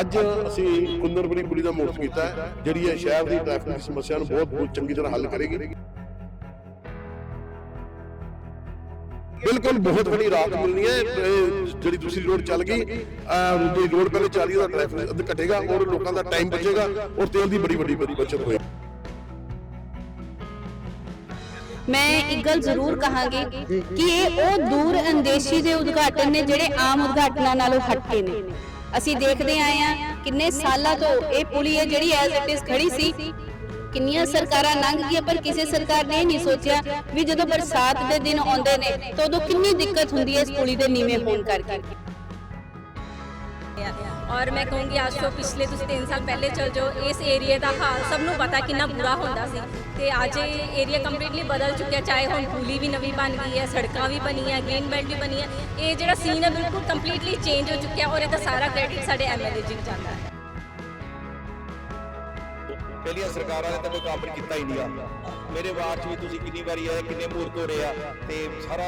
ਅੱਜ ਅਸੀਂ ਕੁੰਦਰਬਰੀ ਪੁਲੀ ਦਾ ਮੋਰਚ ਕੀਤਾ ਹੈ, ਜਿਹੜੀ ਇਹ ਸ਼ਹਿਰ ਦੀ ਟ੍ਰੈਫਿਕ ਦੀ ਸਮੱਸਿਆ ਨੂੰ ਬਹੁਤ ਬਹੁਤ ਚੰਗੀ ਤਰ੍ਹਾਂ ਹੱਲ ਕਰੇਗੀ। ਬਿਲਕੁਲ ਬਹੁਤ ਵੱਡੀ ਰਾਹਤ ਮਿਲਣੀ ਹੈ ਜਿਹੜੀ ਦੂਸਰੀ ਰੋਡ ਚੱਲ ਗਈ ਜਿਹੜੀ ਰੋਡ ਪਹਿਲੇ ਚੱਲੀ ਉਹਦਾ ਟ੍ਰੈਫਿਕ ਅੱਧ ਘਟੇਗਾ ਔਰ ਲੋਕਾਂ ਦਾ ਟਾਈਮ ਬਚੇਗਾ, ਔਰ ਤੇਲ ਦੀ ਬੜੀ ਵੱਡੀ ਬਚਤ ਹੋਏਗੀ। ਮੈਂ ਇੱਕ ਗੱਲ ਜ਼ਰੂਰ ਕਹਾਂਗੀ ਕਿ ਇਹ ਉਹ ਦੂਰ ਅੰਦੇਸ਼ੀ ਦੇ ਉਦਘਾਟਨ ਨੇ ਜਿਹੜੇ ਆਮ ਉਦਘਾਟਨਾਂ ਨਾਲੋਂ ਹਟਕੇ ਨੇ। ਅਸੀਂ ਦੇਖਦੇ ਆਏ ਆ ਕਿੰਨੇ ਸਾਲਾਂ ਤੋਂ ਇਹ ਪੁਲੀ ਹੈ ਜਿਹੜੀ ਐਜ਼ ਇਟ ਇਜ਼ ਖੜੀ ਸੀ। ਕਿੰਨੀਆਂ ਸਰਕਾਰਾਂ ਲੰਘ ਗਈਆਂ ਪਰ ਕਿਸੇ ਸਰਕਾਰ ਨੇ ਨਹੀਂ ਸੋਚਿਆ ਵੀ ਜਦੋਂ ਬਰਸਾਤ ਦੇ ਦਿਨ ਆਉਂਦੇ ਨੇ ਤਾਂ ਉਦੋਂ ਕਿੰਨੀ ਦਿੱਕਤ ਹੁੰਦੀ ਹੈ ਇਸ ਪੁਲੀ ਦੇ ਨੀਵੇਂ ਹੋਣ ਕਰਕੇ। ਔਰ ਮੈਂ ਕਹੂੰਗੀ ਅੱਜ ਤੋਂ ਪਿਛਲੇ ਤੁਸੀਂ 3 ਸਾਲ ਪਹਿਲੇ ਚਲ ਜਾਓ, ਇਸ ਏਰੀਆ ਦਾ ਹਾਲ ਸਭ ਨੂੰ ਪਤਾ ਕਿੰਨਾ ਬੁਰਾ ਹੁੰਦਾ ਸੀ। ਤੇ ਅੱਜ ਇਹ ਏਰੀਆ ਕੰਪਲੀਟਲੀ ਬਦਲ ਚੁੱਕਿਆ, ਚਾਹੇ ਹੁਣ ਪੁਲੀ ਵੀ ਨਵੀਂ ਬਣ ਗਈ ਹੈ, ਸੜਕਾਂ ਵੀ ਬਣੀਆਂ ਗ੍ਰੀਨ ਬੈਲਟ ਵੀ ਬਣੀ ਹੈ ਇਹ ਜਿਹੜਾ ਸੀਨ ਹੈ ਬਿਲਕੁਲ ਕੰਪਲੀਟਲੀ ਚੇਂਜ ਹੋ ਚੁੱਕਿਆ ਔਰ ਇਹਦਾ ਸਾਰਾ ਕ੍ਰੈਡਿਟ ਸਾਡੇ ਐਮਐਲਏ ਜੀ ਨੂੰ ਜਾਂਦਾ ਹੈ। ਪਹਿਲੀਆਂ ਸਰਕਾਰਾਂ ਨੇ ਤਾਂ ਕੋਈ ਕੰਮ ਨਹੀਂ ਕੀਤਾ ਇੰਡੀਆ ਮੇਰੇ ਵਾਰਡ 'ਚ ਵੀ ਤੁਸੀਂ ਕਿੰਨੀ ਵਾਰੀ ਆਏ, ਕਿੰਨੇ ਮੂਰਤ ਹੋ ਰਹੇ ਆ, ਤੇ ਸਾਰਾ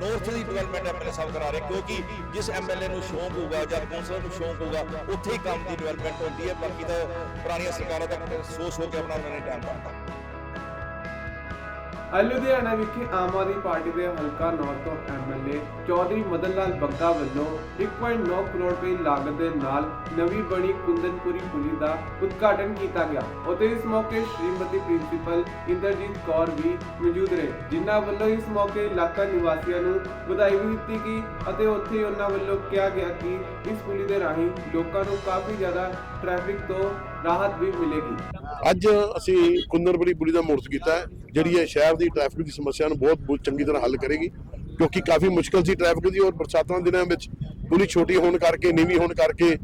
ਨਾਰਥ ਦੀ ਡਿਵੈਲਪਮੈਂਟ ਐਮਐਲਏ ਸਾਹਿਬ ਕਰਾ ਰਹੇ, ਕਿਉਂਕਿ ਜਿਸ ਐਮਐਲਏ ਨੂੰ ਸ਼ੌਂਕ ਹੋਊਗਾ ਜਾਂ ਕੌਂਸਲਰ ਨੂੰ ਸ਼ੌਂਕ ਹੋਊਗਾ, ਉੱਥੇ ਹੀ ਕੰਮ ਦੀ ਡਿਵੈਲਪਮੈਂਟ ਹੁੰਦੀ ਹੈ। ਬਾਕੀ ਤਾਂ ਪੁਰਾਣੀਆਂ ਸਰਕਾਰਾਂ ਤੱਕ ਸੋਚ ਹੋ ਕੇ ਆਪਣਾ ਉਹਨਾਂ ਨੇ ਟਾਈਮ ਪਾਤਾ ਲੁਧਿਆਣਾ ਵਿਖੇ ਆਮ ਆਦਮੀ ਪਾਰਟੀ ਦੇ ਹਲਕਾ ਨੌਰ ਤੋਂ ਐਮਐਲਏ ਚੌਧਰੀ ਮਦਨ ਲਾਲ ਬੱਗਾ ਵੱਲੋਂ 1.9 ਕਰੋੜ ਰੁਪਏ ਲਾਗਤ ਦੇ ਨਾਲ ਨਵੀਂ ਬਣੀ ਕੁੰਦਨਪੁਰੀ ਪੁਲੀ ਦਾ ਉਦਘਾਟਨ ਕੀਤਾ ਗਿਆ। ਅਤੇ ਇਸ ਮੌਕੇ ਸ਼੍ਰੀਮਤੀ ਪ੍ਰਿੰਸੀਪਲ ਇੰਦਰਜੀਤ ਕੌਰ ਵੀ ਮੌਜੂਦ ਰਹੇ, ਜਿਨ੍ਹਾਂ ਵੱਲੋਂ ਇਸ ਮੌਕੇ ਇਲਾਕਾ ਨਿਵਾਸੀਆਂ ਨੂੰ ਵਧਾਈ ਵੀ ਦਿੱਤੀ ਗਈ ਅਤੇ ਉੱਥੇ ਹੀ ਉਹਨਾਂ ਵੱਲੋਂ ਕਿਹਾ ਗਿਆ ਕਿ ਇਸ ਪੁਲੀ ਦੇ ਰਾਹੀਂ ਲੋਕਾਂ ਨੂੰ ਕਾਫੀ ਜ਼ਿਆਦਾ ਟ੍ਰੈਫਿਕ ਤੋਂ ਰਾਹਤ ਵੀ ਮਿਲੇਗੀ। ਅੱਜ ਅਸੀਂ ਕੁੰਦਰਬਰੀ ਪੁਲੀ ਦਾ ਮੋਰਚ ਕੀਤਾ ਹੈ, ਜਿਹੜੀ ਇਹ ਸ਼ਹਿਰ ਦੀ ਟ੍ਰੈਫਿਕ ਦੀ ਸਮੱਸਿਆ ਨੂੰ ਬਹੁਤ ਚੰਗੀ ਤਰ੍ਹਾਂ ਹੱਲ ਕਰੇਗੀ, ਕਿਉਂਕਿ ਕਾਫੀ ਮੁਸ਼ਕਲ ਸੀ ਟ੍ਰੈਫਿਕ ਦੀ ਔਰ ਬਰਸਾਤਾਂ ਦੇ ਦਿਨਾਂ ਵਿੱਚ ਪੁਲੀ ਛੋਟੀ ਹੋਣ ਕਰਕੇ, ਨੀਵੀਂ ਹੋਣ ਕਰਕੇ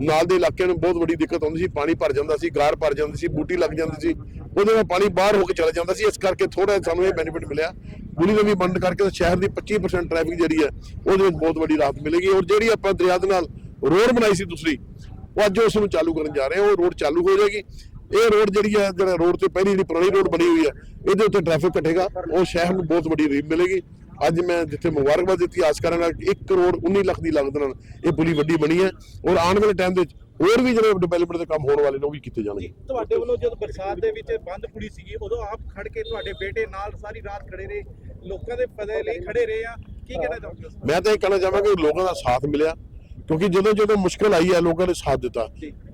ਨਾਲ ਦੇ ਇਲਾਕਿਆਂ ਨੂੰ ਬਹੁਤ ਵੱਡੀ ਦਿੱਕਤ ਆਉਂਦੀ ਸੀ, ਪਾਣੀ ਭਰ ਜਾਂਦਾ ਸੀ, ਗਾਰ ਭਰ ਜਾਂਦੀ ਸੀ, ਬੂਟੀ ਲੱਗ ਜਾਂਦੀ ਸੀ, ਉਹਦੇ ਨਾਲ ਪਾਣੀ ਬਾਹਰ ਹੋ ਕੇ ਚਲਾ ਜਾਂਦਾ ਸੀ, ਇਸ ਕਰਕੇ ਥੋੜਾ ਸਾਨੂੰ ਇਹ ਬੈਨੀਫਿਟ ਮਿਲਿਆ। ਪੁਲੀ ਨਵੀਂ ਬੰਦ ਕਰਕੇ ਸ਼ਹਿਰ ਦੀ 25% ਟ੍ਰੈਫਿਕ ਜਿਹੜੀ ਹੈ, ਉਹਦੇ ਵਿੱਚ ਬਹੁਤ ਵੱਡੀ ਰਾਹਤ ਮਿਲੇਗੀ ਔਰ ਜਿਹੜੀ ਆਪਾਂ ਦਰਿਆ ਦੇ ਨਾਲ ਰੋਡ ਬਣਾਈ ਸੀ ਦੂਸਰੀ ਉਹ ਅੱਜ ਉਸ ਨੂੰ ਚਾਲੂ ਕਰਨ ਜਾ ਰਹੇ ਹਾਂ ਉਹ ਰੋਡ ਚਾਲੂ ਹੋ ਜਾਏਗੀ। ਇਹ ਰੋਡ ਜਿਹੜੀ ਹੈ ਜਿਹੜਾ ਰੋਡ ਤੇ ਪਹਿਲੀ ਜਿਹੜੀ ਪੁਰਾਣੀ ਰੋਡ ਬਣੀ ਹੋਈ ਹੈ ਇਹਦੇ ਉੱਤੇ ਟ੍ਰੈਫਿਕ ਘਟੇਗਾ ਉਹ ਸ਼ਹਿਰ ਨੂੰ ਬਹੁਤ ਵੱਡੀ ਰੀਪ ਮਿਲੇਗੀ। ਅੱਜ ਮੈਂ ਜਿੱਥੇ ਮੁਬਾਰਕਬਾਦ ਦਿੱਤੀ ਆਸ ਕਰਾਂਗਾ ਕਿ 1 ਕਰੋੜ 19 ਲੱਖ ਦੀ ਲਾਗਤ ਨਾਲ ਇਹ ਪੁਲੀ ਵੱਡੀ ਬਣੀ ਹੈ ਔਰ ਆਉਣ ਵਾਲੇ ਟਾਈਮ ਦੇ ਵਿੱਚ ਹੋਰ ਵੀ ਜਿਹੜੇ ਡਿਵੈਲਪਮੈਂਟ ਦੇ ਕੰਮ ਹੋਣ ਵਾਲੇ ਨੇ ਉਹ ਵੀ ਕੀਤੇ ਜਾਣਗੇ। ਤੁਹਾਡੇ ਵੱਲੋਂ ਜਦੋਂ ਬਰਸਾਤ ਦੇ ਵਿੱਚ ਬੰਦ ਪੁਲੀ ਸੀਗੀ ਉਦੋਂ ਆਪ ਖੜ ਕੇ ਤੁਹਾਡੇ ਬੇਟੇ ਨਾਲ ਸਾਰੀ ਰਾਤ ਖੜੇ ਰਹੇ ਲੋਕਾਂ ਦੇ ਫਦੇ ਲਈ ਖੜੇ ਰਹੇ ਆ ਕੀ ਕਹਿਣਾ ਚਾਹੋਗੇ? ਮੈਂ ਤਾਂ ਇਹ ਕਹਿਣਾ ਚਾਹਾਂਗਾ ਕਿ ਲੋਕਾਂ ਦਾ ਸਾਥ ਮਿਲਿਆ ਕਿਉਂਕਿ ਜਦੋਂ ਜਦੋਂ ਮੁਸ਼ਕਲ ਆਈ ਹੈ ਲੋਕਾਂ ਨੇ ਸਾਥ ਦਿੱਤਾ,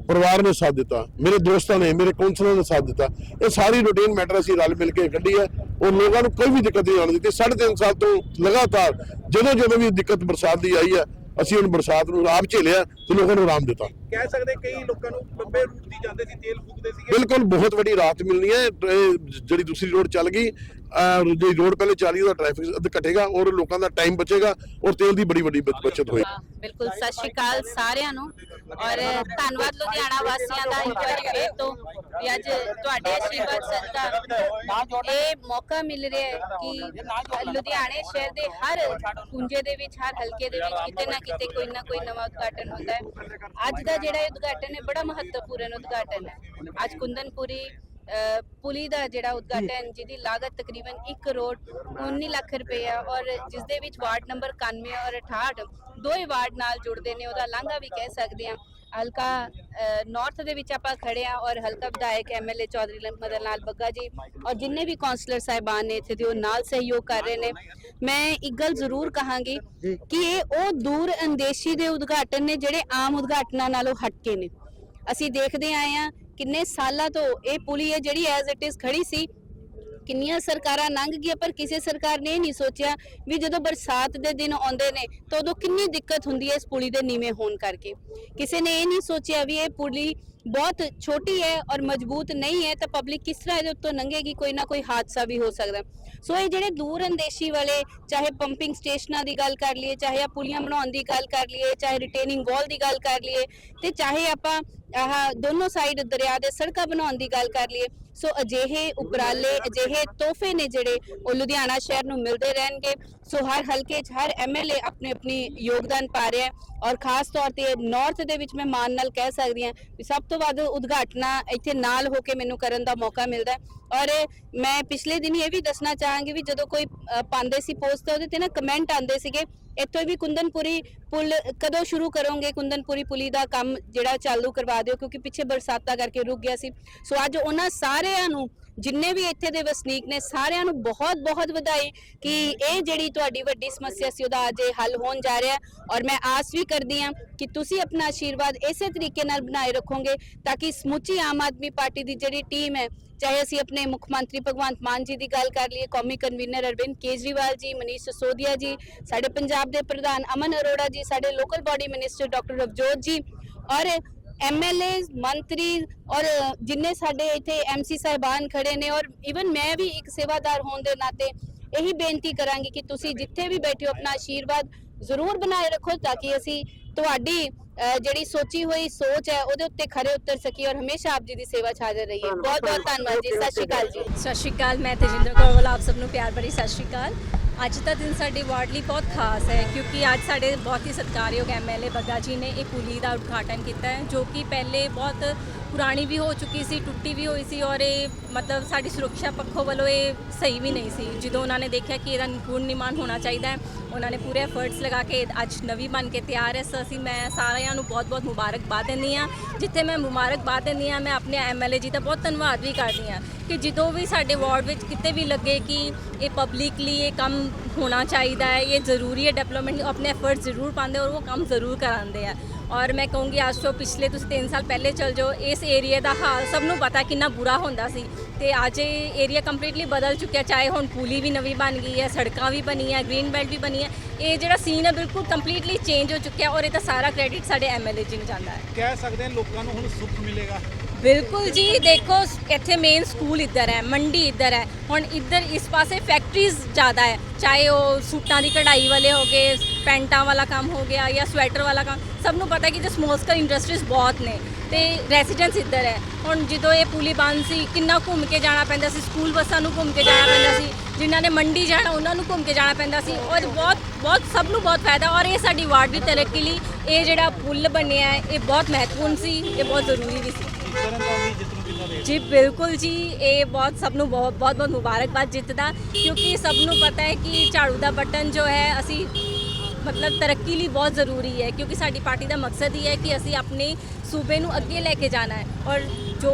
ਪਰਿਵਾਰ ਨੇ ਸਾਥ ਦਿੱਤਾ, ਮੇਰੇ ਦੋਸਤਾਂ ਨੇ, ਮੇਰੇ ਕੌਂਸਲਰ ਨੇ ਸਾਥ ਦਿੱਤਾ, ਇਹ ਸਾਰੀ ਰੂਟੀਨ ਮੈਟਰ ਅਸੀਂ ਰਲ ਮਿਲ ਕੇ ਕੱਢੀ ਹੈ। ਔਰ ਲੋਕਾਂ ਨੂੰ ਕੋਈ ਵੀ ਦਿੱਕਤ ਨਹੀਂ ਆਉਣ ਦਿੱਤੀ। ਸਾਢੇ ਤਿੰਨ ਸਾਲ ਤੋਂ ਲਗਾਤਾਰ ਜਦੋਂ ਜਦੋਂ ਵੀ ਦਿੱਕਤ ਬਰਸਾਤ ਦੀ ਆਈ ਹੈ, ਅਸੀਂ ਹੁਣ ਬਰਸਾਤ ਨੂੰ ਆਪ ਝੇਲਿਆ ਤੇ ਲੋਕਾਂ ਨੂੰ ਆਰਾਮ ਦਿੱਤਾ। ਕਹਿ ਸਕਦੇ ਕਈ ਲੋਕਾਂ ਨੂੰ ਲੰਬੇ ਰੂਟ ਦੀ ਜਾਂਦੇ ਸੀ ਤੇਲ ਫੂਕਦੇ ਸੀਗੇ। ਬਿਲਕੁਲ ਬਹੁਤ ਵੱਡੀ ਰਾਹਤ ਮਿਲਣੀ ਹੈ। ਜਿਹੜੀ ਦੂਸਰੀ ਰੋਡ ਚੱਲ ਗਈ ਜਿਹੜੀ ਰੋਡ ਪਹਿਲੇ ਚੱਲੀ ਉਹਦਾ ਟ੍ਰੈਫਿਕ ਅੱਧ ਘਟੇਗਾ ਔਰ ਲੋਕਾਂ ਦਾ ਟਾਈਮ ਬਚੇਗਾ ਔਰ ਤੇਲ ਦੀ ਬੜੀ ਵੱਡੀ ਬਚ- ਬਚਤ ਹੋਏਗੀ। ਬਿਲਕੁਲ। ਸਤਿ ਸ਼੍ਰੀ ਅਕਾਲ ਸਾਰਿਆਂ ਨੂੰ। ਔਰ ਧੰਨਵਾਦ ਲੁਧਿਆਣਾ ਵਾਸੀਆਂ ਦਾ ਇੱਕ ਵਾਰੀ ਫੇਰ ਤੋਂ ਵੀ ਅੱਜ ਤੁਹਾਡੇ ਆਸ਼ੀਰਵਾਦ ਸਦਕਾ ਇਹ ਮੌਕਾ ਮਿਲ ਰਿਹਾ ਹੈ ਕਿ ਲੁਧਿਆਣੇ ਸ਼ਹਿਰ ਦੇ ਹਰ ਕੁੰਜੇ ਦੇ ਵਿੱਚ ਹਰ ਹਲਕੇ ਦੇ ਵਿੱਚ ਕਿਤੇ ਨਾ ਕਿਤੇ ਕੋਈ ਨਾ ਕੋਈ ਨਵਾਂ ਉਦਘਾਟਨ ਹੁੰਦਾ ਹੈ। ਅੱਜ ਦਾ ਜਿਹੜਾ ਇਹ ਉਦਘਾਟਨ ਹੈ ਬੜਾ ਮਹੱਤਵਪੂਰਨ ਉਦਘਾਟਨ ਹੈ। ਅੱਜ ਕੁੰਦਨਪੁਰੀ ਅ, ਪੁਲੀ ਦਾ ਜਿਹੜਾ ਉਦਘਾਟਨ ਜਿਹਦੀ ਲਾਗਤ ਤਕਰੀਬਨ 1 ਕਰੋੜ 19 ਲੱਖ ਰੁਪਏ ਆ ਔਰ ਜਿਸ ਦੇ ਵਿੱਚ ਵਾਰਡ ਨੰਬਰ 91 ਔਰ 68 ਦੋ ਹੀ ਵਾਰਡ ਨਾਲ ਜੁੜਦੇ ਨੇ ਉਹਦਾ ਲਾਂਘਾ ਵੀ ਕਹਿ ਸਕਦੇ ਆ ਹਲਕਾ ਨਾਰਥ ਦੇ ਵਿੱਚ ਆਪਾਂ ਖੜੇ ਆ ਔਰ ਹਲਕਾ ਵਿਧਾਇਕ ਐਮਐਲਏ ਚੌਧਰੀ ਮਦਨ ਲਾਲ ਬੱਗਾ ਜੀ ਔਰ ਜਿੰਨੇ ਵੀ ਕਾਉਂਸਲਰ ਸਾਹਿਬਾਨ ਨੇ ਇੱਥੇ ਦੇ ਉਹ ਨਾਲ ਸਹਿਯੋਗ ਕਰ ਰਹੇ ਨੇ। ਮੈਂ ਇੱਕ ਗੱਲ ਜ਼ਰੂਰ ਕਹਾਂਗੀ ਕਿ ਇਹ ਉਹ ਦੂਰ ਅੰਦੇਸ਼ੀ ਦੇ ਉਦਘਾਟਨ ਨੇ ਜਿਹੜੇ ਆਮ ਉਦਘਾਟਨਾਂ ਨਾਲੋਂ ਹਟਕੇ ਨੇ। ਅਸੀਂ ਦੇਖਦੇ ਆਏ ਆ ਕਿੰਨੇ ਸਾਲਾਂ ਤੋਂ ਇਹ ਪੁਲੀ ਹੈ ਜਿਹੜੀ ਐਜ਼ ਇਟ ਇਜ਼ ਖੜੀ ਸੀ ਕਿੰਨੀਆਂ ਸਰਕਾਰਾਂ ਲੰਘ ਗਈਆਂ, ਪਰ ਕਿਸੇ ਸਰਕਾਰ ਨੇ ਇਹ ਨਹੀਂ ਸੋਚਿਆ ਵੀ ਜਦੋਂ ਬਰਸਾਤ ਦੇ ਦਿਨ ਆਉਂਦੇ ਨੇ ਤਾਂ ਉਦੋਂ ਕਿੰਨੀ ਦਿੱਕਤ ਹੁੰਦੀ ਹੈ ਇਸ ਪੁਲੀ ਦੇ ਨੀਵੇਂ ਹੋਣ ਕਰਕੇ। ਕਿਸੇ ਨੇ ਇਹ ਨਹੀਂ ਸੋਚਿਆ ਵੀ ਇਹ ਪੁਲੀ ਬਹੁਤ ਛੋਟੀ ਹੈ ਔਰ ਮਜ਼ਬੂਤ ਨਹੀਂ ਹੈ ਤਾਂ ਪਬਲਿਕ ਕਿਸ ਤਰ੍ਹਾਂ ਇਹਦੇ ਉੱਤੋਂ ਲੰਘੇਗੀ, ਕੋਈ ਨਾ ਕੋਈ ਹਾਦਸਾ ਵੀ ਹੋ ਸਕਦਾ। ਸੋ ਇਹ ਜਿਹੜੇ ਦੂਰ ਅੰਦੇਸ਼ੀ ਵਾਲੇ, ਚਾਹੇ ਪੰਪਿੰਗ ਸਟੇਸ਼ਨਾਂ ਦੀ ਗੱਲ ਕਰ ਲਈਏ, ਚਾਹੇ ਆ ਪੁਲੀਆਂ ਬਣਾਉਣ ਦੀ ਗੱਲ ਕਰ ਲਈਏ, ਚਾਹੇ ਰਿਟੇਨਿੰਗ ਵਾਲ ਦੀ ਗੱਲ ਕਰ ਲਈਏ ਤੇ ਚਾਹੇ ਆਪਾਂ ਆਹ ਦੋਨੋਂ ਸਾਈਡ ਦਰਿਆ ਦੇ ਸੜਕਾਂ ਬਣਾਉਣ ਦੀ ਗੱਲ ਕਰ ਲਈਏ ਸੋ ਅਜਿਹੇ ਉਪਰਾਲੇ, ਅਜਿਹੇ ਤੋਹਫੇ ਨੇ ਜਿਹੜੇ ਉਹ ਲੁਧਿਆਣਾ ਸ਼ਹਿਰ ਨੂੰ ਮਿਲਦੇ ਰਹਿਣਗੇ। ਸੋ ਹਰ ਹਲਕੇ 'ਚ ਹਰ ਐਮਐਲਏ ਆਪਣੇ ਆਪਣੀ ਯੋਗਦਾਨ ਪਾ ਰਿਹਾ ਔਰ ਖਾਸ ਤੌਰ ਤੇ ਨਾਰਥ ਦੇ ਵਿੱਚ ਮੈਂ ਮਾਨ ਨਾਲ ਕਹਿ ਸਕਦੀ ਹਾਂ ਵੀ ਸਭ ਤੋਂ ਵੱਧ ਉਦਘਾਟਨਾ ਇੱਥੇ ਨਾਲ ਹੋ ਕੇ ਮੈਨੂੰ ਕਰਨ ਦਾ ਮੌਕਾ ਮਿਲਦਾ ਔਰ ਮੈਂ ਪਿਛਲੇ ਦਿਨ ਇਹ ਵੀ ਦੱਸਣਾ ਚਾਹਾਂਗੀ ਵੀ ਜਦੋਂ ਕੋਈ ਪਾਉਂਦੇ ਸੀ ਪੋਸਟ ਤੇ ਉਹਦੇ ਤੇ ਨਾ ਕਮੈਂਟ ਆਉਂਦੇ ਸੀਗੇ ਇੱਥੋਂ ਵੀ ਕੁੰਦਨਪੁਰੀ ਪੁਲ ਕਦੋਂ ਸ਼ੁਰੂ ਕਰੋਗੇ? ਕੁੰਦਨਪੁਰੀ ਪੁਲੀ ਦਾ ਕੰਮ ਜਿਹੜਾ ਚਾਲੂ ਕਰਵਾ ਦਿਓ, ਕਿਉਂਕਿ ਪਿੱਛੇ ਬਰਸਾਤਾਂ ਕਰਕੇ ਰੁਕ ਗਿਆ ਸੀ। ਸੋ ਅੱਜ ਉਹਨਾਂ ਸਾਰਿਆਂ ਨੂੰ, ਜਿੰਨੇ ਵੀ ਇੱਥੇ ਦੇ ਵਸਨੀਕ ਨੇ, ਸਾਰਿਆਂ ਨੂੰ ਬਹੁਤ ਬਹੁਤ ਵਧਾਈ ਕਿ ਇਹ ਜਿਹੜੀ ਤੁਹਾਡੀ ਵੱਡੀ ਸਮੱਸਿਆ ਸੀ, ਉਹਦਾ ਅੱਜ ਇਹ ਹੱਲ ਹੋਣ ਜਾ ਰਿਹਾ ਹੈ। ਔਰ ਮੈਂ ਆਸ ਵੀ ਕਰਦੀ ਹਾਂ ਕਿ ਤੁਸੀਂ ਆਪਣਾ ਆਸ਼ੀਰਵਾਦ ਇਸੇ ਤਰੀਕੇ ਨਾਲ ਬਣਾਏ ਰੱਖੋਗੇ, ਤਾਂ ਕਿ ਸਮੁੱਚੀ ਆਮ ਆਦਮੀ ਪਾਰਟੀ ਦੀ ਜਿਹੜੀ ਟੀਮ ਹੈ ਚਾਹੇ ਅਸੀਂ ਆਪਣੇ ਮੁੱਖ ਮੰਤਰੀ ਭਗਵੰਤ ਮਾਨ ਜੀ ਦੀ ਗੱਲ ਕਰ ਲਈਏ, ਕੌਮੀ ਕਨਵੀਨਰ ਅਰਵਿੰਦ ਕੇਜਰੀਵਾਲ ਜੀ, ਮਨੀਸ਼ ਸਿਸੋਦੀਆ ਜੀ, ਸਾਡੇ ਪੰਜਾਬ ਦੇ ਪ੍ਰਧਾਨ ਅਮਨ ਅਰੋੜਾ ਜੀ, ਸਾਡੇ local body minister doctor Ravjot ji ਔਰ ਐਮਐਲਏ ਮੰਤਰੀ ਔਰ ਜਿੰਨੇ ਸਾਡੇ ਇੱਥੇ ਐਮਸੀ ਸਾਹਿਬਾਨ ਖੜੇ ਨੇ ਔਰ ਇਵਨ ਮੈਂ ਵੀ ਇੱਕ ਸੇਵਾਦਾਰ ਹੋਣ ਦੇ ਨਾਤੇ ਇਹੀ ਬੇਨਤੀ ਕਰਾਂਗੀ ਕਿ ਤੁਸੀਂ ਜਿੱਥੇ ਵੀ ਬੈਠੇ ਹੋ, ਆਪਣਾ ਆਸ਼ੀਰਵਾਦ ਜ਼ਰੂਰ ਬਣਾਏ ਰੱਖੋ ਤਾਂ ਕਿ ਅਸੀਂ ਤੁਹਾਡੀ ਜਿਹੜੀ ਸੋਚੀ ਹੋਈ ਸੋਚ ਹੈ ਉਹਦੇ ਉੱਤੇ ਖਰੇ ਉਤਰ ਸਕੀਏ ਔਰ ਹਮੇਸ਼ਾ ਆਪ ਜੀ ਦੀ ਸੇਵਾ 'ਚ ਹਾਜ਼ਰ ਰਹੀਏ। ਬਹੁਤ ਬਹੁਤ ਧੰਨਵਾਦ ਜੀ। ਸਤਿ ਸ਼੍ਰੀ ਅਕਾਲ ਜੀ। ਸਤਿ ਸ਼੍ਰੀ ਅਕਾਲ। ਮੈਂ ਤੇਜਿੰਦਰ ਕੌਰ ਵਾਲਾ ਆਪ ਸਭ ਨੂੰ ਪਿਆਰ ਭਰੀ ਸਤਿ ਸ਼੍ਰੀ ਅਕਾਲ। ਅੱਜ ਦਾ ਦਿਨ ਸਾਡੇ ਵਾਰਡ ਲਈ ਬਹੁਤ ਖਾਸ ਹੈ ਕਿਉਂਕਿ ਅੱਜ ਸਾਡੇ ਬਹੁਤ ਹੀ ਸਤਿਕਾਰਯੋਗ ਐਮਐਲਏ ਬੱਗਾ ਜੀ ਨੇ ਇਹ ਪੁਲੀ ਦਾ ਉਦਘਾਟਨ ਕੀਤਾ ਹੈ ਜੋ ਕਿ ਪਹਿਲੇ ਬਹੁਤ ਪੁਰਾਣੀ ਵੀ ਹੋ ਚੁੱਕੀ ਸੀ, ਟੁੱਟੀ ਵੀ ਹੋਈ ਸੀ ਔਰ ਇਹ ਮਤਲਬ ਸਾਡੀ ਸੁਰੱਖਿਆ ਪੱਖੋਂ ਵੱਲੋਂ ਇਹ ਸਹੀ ਵੀ ਨਹੀਂ ਸੀ। ਜਦੋਂ ਉਹਨਾਂ ਨੇ ਦੇਖਿਆ ਕਿ ਇਹਦਾ ਨਿਪੁੰਨ ਨਿਰਮਾਣ ਹੋਣਾ ਚਾਹੀਦਾ ਹੈ, ਉਹਨਾਂ ਨੇ ਪੂਰੇ ਐਫਰਟਸ ਲਗਾ ਕੇ ਅੱਜ ਨਵੀਂ ਬਣ ਕੇ ਤਿਆਰ ਹੈ। ਸੋ ਅਸੀਂ ਮੈਂ ਸਾਰਿਆਂ ਨੂੰ ਬਹੁਤ-ਬਹੁਤ ਮੁਬਾਰਕਬਾਦ ਦਿੰਦੀ ਹਾਂ। ਜਿੱਥੇ ਮੈਂ ਮੁਬਾਰਕਬਾਦ ਦਿੰਦੀ ਹਾਂ, ਮੈਂ ਆਪਣੇ ਐਮਐਲਏ ਜੀ ਦਾ ਬਹੁਤ ਧੰਨਵਾਦ ਵੀ ਕਰਦੀ ਹਾਂ ਕਿ ਜਦੋਂ ਵੀ ਸਾਡੇ ਵਾਰਡ ਵਿੱਚ ਕਿਤੇ ਵੀ ਲੱਗੇ ਕਿ ਇਹ ਪਬਲਿਕਲੀ ਇਹ ਕੰਮ ਹੋਣਾ ਚਾਹੀਦਾ ਹੈ, ਇਹ ਜ਼ਰੂਰੀ ਹੈ ਡਿਵੈਲਪਮੈਂਟ ਆਪਣੇ ਐਫਰਟਸ ਜ਼ਰੂਰ ਪਾਉਂਦੇ ਔਰ ਉਹ ਕੰਮ ਜ਼ਰੂਰ ਕਰਾਉਂਦੇ ਆ। ਔਰ ਮੈਂ ਕਹੂੰਗੀ ਅੱਜ ਤੋਂ ਪਿਛਲੇ ਤੁਸੀਂ 3 ਸਾਲ ਪਹਿਲੇ ਚਲ ਜਾਓ, ਇਸ ਏਰੀਆ ਦਾ ਹਾਲ ਸਭ ਨੂੰ ਪਤਾ ਕਿੰਨਾ ਬੁਰਾ ਹੁੰਦਾ ਸੀ। ਤੇ ਅੱਜ ਇਹ ਏਰੀਆ ਕੰਪਲੀਟਲੀ ਬਦਲ ਚੁੱਕਿਆ, ਚਾਹੇ ਹੁਣ ਪੂਲੀ ਵੀ ਨਵੀਂ ਬਣ ਗਈ ਹੈ, ਸੜਕਾਂ ਵੀ ਬਣੀਆਂ ਗ੍ਰੀਨ ਬੈਲਟ ਵੀ ਬਣੀ ਹੈ ਇਹ ਜਿਹੜਾ ਸੀਨ ਹੈ ਬਿਲਕੁਲ ਕੰਪਲੀਟਲੀ ਚੇਂਜ ਹੋ ਚੁੱਕਿਆ ਔਰ ਇਹਦਾ ਸਾਰਾ ਕ੍ਰੈਡਿਟ ਸਾਡੇ ਐਮਐਲਏ ਜੀ ਨੂੰ ਜਾਂਦਾ ਹੈ। ਕਹਿ ਸਕਦੇ ਹਾਂ ਲੋਕਾਂ ਨੂੰ ਹੁਣ ਸੁੱਖ ਮਿਲੇਗਾ। ਬਿਲਕੁਲ ਜੀ, ਦੇਖੋ, ਇੱਥੇ ਮੇਨ ਸਕੂਲ ਇੱਧਰ ਹੈ, ਮੰਡੀ ਇੱਧਰ ਹੈ। ਹੁਣ ਇੱਧਰ ਇਸ ਪਾਸੇ ਫੈਕਟਰੀਜ਼ ਜ਼ਿਆਦਾ ਹੈ। ਚਾਹੇ ਉਹ ਸੂਟਾਂ ਦੀ ਕਢਾਈ ਵਾਲੇ ਹੋ ਗਏ, ਪੈਂਟਾਂ ਵਾਲਾ ਕੰਮ ਹੋ ਗਿਆ ਜਾਂ ਸਵੈਟਰ ਵਾਲਾ ਕੰਮ, ਸਭ ਨੂੰ ਪਤਾ ਕਿ ਜੋ ਸਮੋਲ ਸਕੇਲ ਇੰਡਸਟਰੀਜ਼ ਬਹੁਤ ਨੇ ਤੇ ਰੈਜ਼ੀਡੈਂਸ ਇੱਧਰ ਹੈ। ਹੁਣ ਜਦੋਂ ਇਹ ਪੁਲੀ ਬੰਦ ਸੀ, ਕਿੰਨਾ ਘੁੰਮ ਕੇ ਜਾਣਾ ਪੈਂਦਾ ਸੀ ਸਕੂਲ ਬੱਸਾਂ ਨੂੰ ਘੁੰਮ ਕੇ ਜਾਣਾ ਪੈਂਦਾ ਸੀ, ਜਿਨ੍ਹਾਂ ਨੇ ਮੰਡੀ ਜਾਣਾ, ਉਹਨਾਂ ਨੂੰ ਘੁੰਮ ਕੇ ਜਾਣਾ ਪੈਂਦਾ ਸੀ। ਔਰ ਬਹੁਤ ਬਹੁਤ, ਸਭ ਨੂੰ ਬਹੁਤ ਫਾਇਦਾ ਔਰ ਇਹ ਸਾਡੀ ਵਾਰਡ ਦੀ ਤਰੱਕੀ ਲਈ ਇਹ ਜਿਹੜਾ ਪੁਲ ਬਣਿਆ ਹੈ, ਇਹ ਬਹੁਤ ਮਹੱਤਵਪੂਰਨ ਸੀ, ਇਹ ਬਹੁਤ ਜ਼ਰੂਰੀ ਵੀ ਸੀ। ਤਰਨਤਾਰਨ ਦੀ ਜਿੱਤ ਨੂੰ ਕਿੰਨਾ ਦੇ ਜੀ, ਬਿਲਕੁਲ ਜੀ, ਇਹ ਬਹੁਤ ਸਭ ਨੂੰ ਬਹੁਤ ਬਹੁਤ ਬਹੁਤ ਮੁਬਾਰਕਬਾਦ ਜਿੱਤ ਦਾ ਕਿਉਂਕਿ ਸਭ ਨੂੰ ਪਤਾ ਹੈ ਕਿ ਝਾੜੂ ਦਾ ਬਟਨ ਜੋ ਹੈ, ਅਸੀਂ ਮਤਲਬ ਤਰੱਕੀ ਲਈ ਬਹੁਤ ਜ਼ਰੂਰੀ ਹੈ, ਕਿਉਂਕਿ ਸਾਡੀ ਪਾਰਟੀ ਦਾ ਮਕਸਦ ਹੀ ਹੈ ਕਿ ਅਸੀਂ ਆਪਣੇ ਸੂਬੇ ਨੂੰ ਅੱਗੇ ਲੈ ਕੇ ਜਾਣਾ ਹੈ, ਔਰ ਜੋ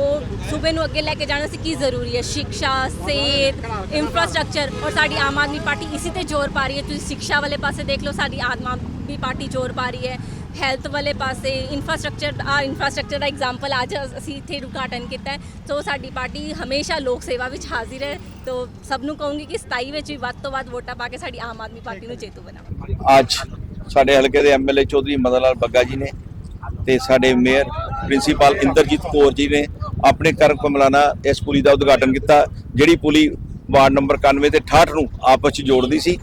ਸੂਬੇ ਨੂੰ ਅੱਗੇ ਲੈ ਕੇ ਜਾਣਾ ਸੀ, ਕੀ ਜ਼ਰੂਰੀ ਹੈ? ਸਿੱਖਿਆ ਸਿਹਤ ਇਨਫਰਾਸਟ੍ਰਕਚਰ ਔਰ ਸਾਡੀ ਆਮ ਆਦਮੀ ਪਾਰਟੀ ਇਸੇ ਤੇ ਜ਼ੋਰ ਪਾ ਰਹੀ ਹੈ। ਤੁਸੀਂ ਸਿੱਖਿਆ ਵਾਲੇ ਪਾਸੇ ਦੇਖ ਲਓ, ਸਾਡੀ ਆਮ ਆਦਮੀ ਪਾਰਟੀ ਜ਼ੋਰ ਪਾ ਰਹੀ ਹੈ। ਹੈਲਥ ਵਾਲੇ ਪਾਸੇ ਇਨਫਰਾਸਟ੍ਰਕਚਰ ਆ ਇਨਫਰਾਸਟ੍ਰਕਚਰ ਦਾ ਐਗਜ਼ਾਮਪਲ ਅੱਜ ਅਸੀਂ ਇੱਥੇ ਉਦਘਾਟਨ ਕੀਤਾ ਹੈ। ਸੋ ਸਾਡੀ ਪਾਰਟੀ ਹਮੇਸ਼ਾ ਲੋਕ ਸੇਵਾ ਵਿੱਚ ਹਾਜ਼ਰ ਹੈ। ਤੋ ਸਭ ਨੂੰ ਕਹੂੰਗੀ ਕਿ 27 ਵਿੱਚ ਵੀ ਵੱਧ ਤੋਂ ਵੱਧ ਵੋਟਾਂ ਪਾ ਕੇ ਸਾਡੀ ਆਮ ਆਦਮੀ ਪਾਰਟੀ ਨੂੰ ਜੇਤੂ ਬਣਾਓ। ਅੱਜ ਸਾਡੇ ਹਲਕੇ ਦੇ ਐਮਐਲਏ ਚੌਧਰੀ ਮਦਨ ਲਾਲ ਬੱਗਾ ਜੀ ਨੇ ਤੇ ਸਾਡੇ ਮੇਅਰ ਪ੍ਰਿੰਸੀਪਲ ਇੰਦਰਜੀਤ ਕੌਰ ਜੀ ਨੇ ਆਪਣੇ ਕਰਮ ਕਮਲਾਨਾ ਇਸ ਪੁਲੀ ਦਾ ਉਦਘਾਟਨ ਕੀਤਾ, ਜਿਹੜੀ ਪੁਲੀ ਵਾਰਡ ਨੰਬਰ 91 ਤੇ 68 ਨੂੰ ਆਪਸ ਚ ਜੋੜਦੀ ਸੀ।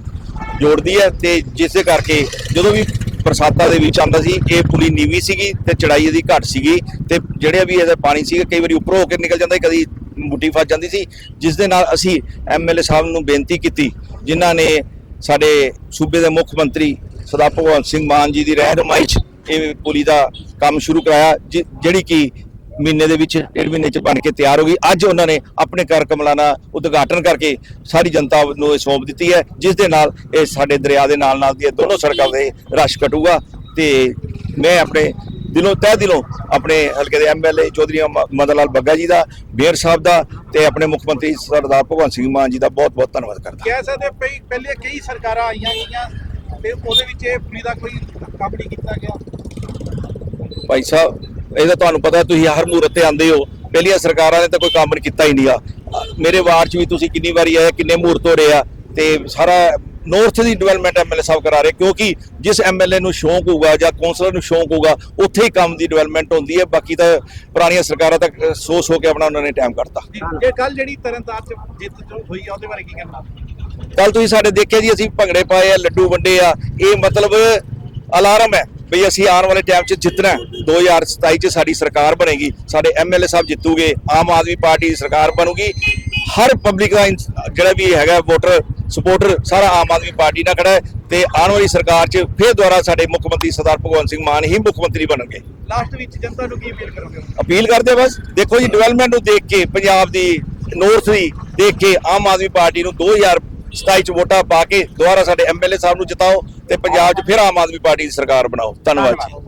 ਜੋੜਦੀ ਹੈ ਤੇ ਜਿਸ ਕਰਕੇ ਜਦੋਂ ਵੀ ਬਰਸਾਤਾਂ ਦੇ ਵਿੱਚ ਆਉਂਦਾ ਸੀ ਇਹ ਪੁਲੀ ਨੀਵੀਂ ਸੀਗੀ ਤੇ ਚੜਾਈ ਇਹਦੀ ਘੱਟ ਸੀਗੀ ਤੇ ਜਿਹੜੇ ਵੀ ਇਹਦਾ ਪਾਣੀ ਸੀਗਾ ਕਈ ਵਾਰੀ ਉੱਪਰੋਂ ਹੋ ਕੇ ਨਿਕਲ ਜਾਂਦਾ ਕਦੀ ਮੁੱਠੀ ਫਸ ਜਾਂਦੀ ਸੀ। ਜਿਸ ਦੇ ਨਾਲ ਅਸੀਂ ਐਮਐਲਏ ਸਾਹਿਬ ਨੂੰ ਬੇਨਤੀ ਕੀਤੀ, ਜਿਨ੍ਹਾਂ ਨੇ ਸਾਡੇ ਸੂਬੇ ਦੇ ਮੁੱਖ ਮੰਤਰੀ ਸਰਦਾਰ ਭਗਵੰਤ ਸਿੰਘ ਮਾਨ ਜੀ ਦੀ ਰਹਿਨੁਮਾਈ 'ਚ ਇਹ ਪੁਲੀ ਦਾ ਕੰਮ ਸ਼ੁਰੂ ਕਰਾਇਆ ਜਿਹੜੀ ਕਿ ਮਹੀਨੇ ਦੇ ਵਿੱਚ ਡੇਢ ਮਹੀਨੇ 'ਚ ਬਣ ਕੇ ਤਿਆਰ ਹੋ ਗਈ। ਅੱਜ ਉਹਨਾਂ ਨੇ ਆਪਣੇ ਕਰ ਕਮਲਾਨਾ ਉਦਘਾਟਨ ਕਰਕੇ ਸਾਰੀ ਜਨਤਾ ਨੂੰ ਇਹ ਸੌਂਪ ਦਿੱਤੀ ਹੈ ਜਿਸ ਦੇ ਨਾਲ ਇਹ ਸਾਡੇ ਦਰਿਆ ਦੇ ਨਾਲ ਨਾਲ ਦੀਆਂ ਦੋਨੋਂ ਸੜਕਾਂ ਦੇ ਰਸ਼ ਕਟੂਗਾ ਤੇ ਮੈਂ ਆਪਣੇ ਦਿਲੋਂ ਤਹਿ ਦਿਲੋਂ ਆਪਣੇ ਹਲਕੇ ਦੇ ਐਮਐਲਏ ਚੌਧਰੀ ਮਦਨ ਲਾਲ ਬੱਗਾ ਜੀ ਦਾ ਮੇਅਰ ਸਾਹਿਬ ਦਾ ਤੇ ਆਪਣੇ ਮੁੱਖ ਮੰਤਰੀ ਸਰਦਾਰ ਭਗਵੰਤ ਸਿੰਘ ਮਾਨ ਜੀ ਦਾ ਬਹੁਤ ਬਹੁਤ ਧੰਨਵਾਦ ਕਰਦਾ ਕਹਿ ਸਕਦੇ ਪਹਿਲੇ ਕਈ ਸਰਕਾਰਾਂ ਆਈਆਂ ਗਈਆਂ ਤੇ ਉਹਦੇ ਵਿੱਚ ਇਹ ਦਾ ਕੋਈ ਕੰਮ ਨਹੀਂ ਕੀਤਾ ਗਿਆ। ਭਾਈ ਸਾਹਿਬ ਇਹ ਤਾਂ ਤੁਹਾਨੂੰ ਪਤਾ ਤੁਸੀਂ ਹਰ ਮੂਰਤ ਤੇ ਆਉਂਦੇ ਹੋ। ਪਹਿਲੀਆਂ ਸਰਕਾਰਾਂ ਨੇ ਤਾਂ ਕੋਈ ਕੰਮ ਨਹੀਂ ਕੀਤਾ ਹੀ ਨਹੀਂਗਾ। ਮੇਰੇ ਵਾਰਡ 'ਚ ਵੀ ਤੁਸੀਂ ਕਿੰਨੀ ਵਾਰੀ ਆਏ ਕਿੰਨੇ ਮੂਰਤ ਹੋ ਰਹੇ ਆ ਤੇ ਸਾਰਾ ਨਾਰਥ ਦੀ ਡਿਵੈਲਪਮੈਂਟ ਐਮਐਲਏ ਸਾਹਿਬ ਕਰਾ ਰਹੇ ਕਿਉਂਕਿ ਜਿਸ ਐਮਐਲਏ ਨੂੰ ਸ਼ੌਂਕ ਹੋਊਗਾ ਜਾਂ ਕੌਂਸਲਰ ਨੂੰ ਸ਼ੌਂਕ ਹੋਊਗਾ ਉੱਥੇ ਹੀ ਕੰਮ ਦੀ ਡਿਵੈਲਪਮੈਂਟ ਹੁੰਦੀ ਹੈ। ਬਾਕੀ ਤਾਂ ਪੁਰਾਣੀਆਂ ਸਰਕਾਰਾਂ ਤੱਕ ਸੋ ਸੋ ਕੇ ਆਪਣਾ ਉਹਨਾਂ ਨੇ ਟਾਈਮ ਕੱਢਤਾ। ਇਹ ਕੱਲ ਜਿਹੜੀ ਤਰਨਤਾਰਨ ਚ ਜਿੱਤ ਜੋ ਹੋਈ ਆ ਉਹਦੇ ਬਾਰੇ ਕੀ ਕਹਿਣਾ? ਕੱਲ ਤੁਸੀਂ ਸਾਡੇ ਦੇਖਿਆ ਜੀ ਅਸੀਂ ਭੰਗੜੇ ਪਾਏ ਆ ਲੱਡੂ ਵੰਡੇ ਆ। ਇਹ ਮਤਲਬ ਅਲਾਰਮ ਹੈ। ਵੀ ਅਸੀਂ ਆਉਣ ਵਾਲੇ ਟਾਈਮ 'ਚ ਜਿੱਤਣਾ ਹੈ। 2027 'ਚ ਸਾਡੀ ਸਰਕਾਰ ਬਣੇਗੀ। ਸਾਡੇ ਐਮਐਲਏ ਸਾਹਿਬ ਜਿੱਤੂਗੇ। ਆਮ ਆਦਮੀ ਪਾਰਟੀ ਦੀ ਸਰਕਾਰ ਬਣੂਗੀ। ਹਰ ਪਬਲਿਕ ਦਾ ਜਿਹੜਾ ਵੀ ਹੈਗਾ ਵੋਟਰ ਸਪੋਰਟਰ ਸਾਰਾ ਆਮ ਆਦਮੀ ਪਾਰਟੀ ਨਾਲ ਖੜਾ ਹੈ। ਤੇ ਆਉਣ ਵਾਲੀ ਸਰਕਾਰ 'ਚ ਫਿਰ ਦੁਬਾਰਾ ਸਾਡੇ ਮੁੱਖ ਮੰਤਰੀ ਸਰਦਾਰ ਭਗਵੰਤ ਸਿੰਘ ਮਾਨ ਹੀ ਮੁੱਖ ਮੰਤਰੀ ਬਣਨਗੇ। ਲਾਸਟ ਵਿੱਚ ਜਨਤਾ ਨੂੰ ਕੀ ਅਪੀਲ ਕਰੋਗੇ ਅਪੀਲ ਕਰਦੇ ਬਸ। ਦੇਖੋ ਜੀ ਡਿਵੈਲਪਮੈਂਟ ਨੂੰ ਦੇਖ ਕੇ ਪੰਜਾਬ ਦੀ ਨੌਰਥ ਦੀ ਦੇਖ ਕੇ ਆਮ ਆਦਮੀ ਪਾਰਟੀ ਨੂੰ 2027 ਚ ਵੋਟਾਂ ਪਾ ਕੇ ਦੁਬਾਰਾ ਸਾਡੇ ਐਮਐਲਏ ਸਾਹਿਬ ਨੂੰ ਜਿਤਾਓ। ਤੇ ਪੰਜਾਬ 'ਚ ਫਿਰ ਆਮ ਆਦਮੀ ਪਾਰਟੀ ਦੀ ਸਰਕਾਰ ਬਣਾਓ। ਧੰਨਵਾਦ ਜੀ।